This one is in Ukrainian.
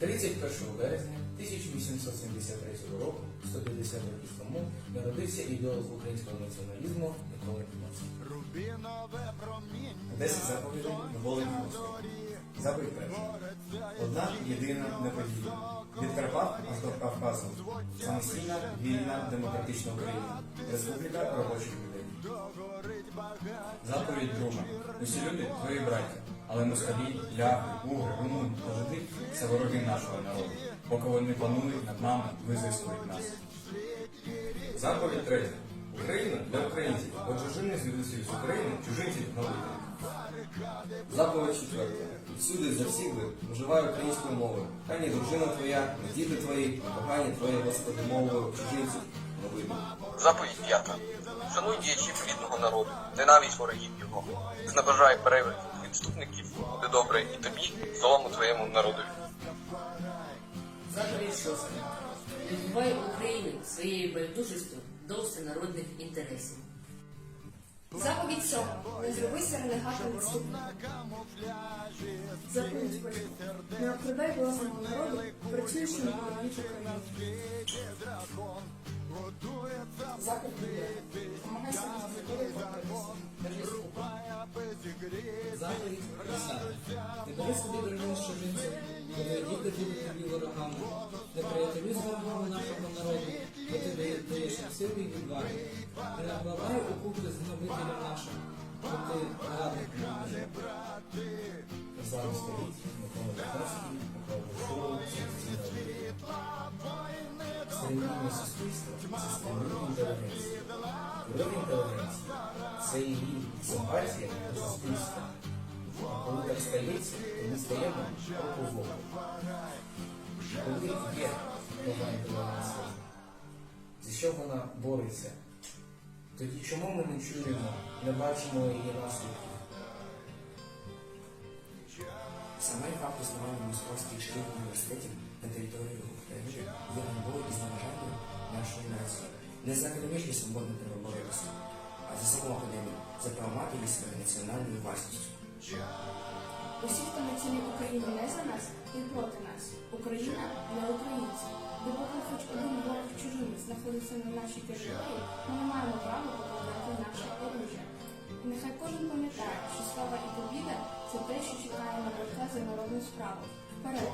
31 березня 1873 року, 150 років тому, народився ідеолог українського націоналізму Микола Кіновський. Десять заповідей Миколи Кіновського. Заповідь перша. Одна єдина неподільна. Від Карпат аж до Кавказу. Самостійна, вільна, демократична Україна. Республіка робочих людей. Заповідь друга. Усі люди твої браття, але москалі, ляхи, угри, румуни та жиди це вороги нашого народу. Поки вони панують над нами, визискують нас. Заповідь третя. Україна для українців. Отже, жени звідусіль з України, чужинців на. Заповідь четверта. Всюди за всіх ви вживай українською мовою. Хай ні дружина твоя, ні діти твої, кохання твоє, Господи, мовою чужинців не вийде. Заповідь п'ята. Шануй діячів рідного народу, ненависть ворогів його. Знебажай перевід відступників, буде добре і тобі, злому твоєму народові. Заповідь шоста. Не вбивай Україну своєю байдужістю до всенародних інтересів. Заповідь сьома. Не зробися ренегатом відступника. Заповідь восьма. Не обкрадай власного народу, працюючи на благодать України. Дев'ятий. Намагайся Не бери собі з чужинців, бо твої діти будуть тобі ворогами. Не приятелюй з ворогами нашого народу, бо ти дає- даєш сили і відваги. Не набивай у куплі з гнобителем бо ти радник нам. Зараз стоїть Микола Кіновський, Микола Бушов, Стремління суспільства це стремління інтелігенції. Інтелігенції це її симпатія до суспільства. А коли так стається, то ми стаємо в. Коли є нова інтелігенція, за що вона бореться, тоді чому ми не чуємо, не бачимо її наслідків? Саме факт існування московських шкіл університетів на території України є ганьбою і зневажанням нашої нації. Не за академічні свободи треба боротися, а за саму академію, за право матері своєю національною власністю. Усі, хто на цілі України не за нас, і проти нас. Україна для українців. Допоки хоч один ворог чужинець знаходиться на нашій території, ми не маємо права покладати наше оружжя. І нехай кожен пам'ятає, що слава і побіда це те, що чекає на борця за народну справу. Вперед,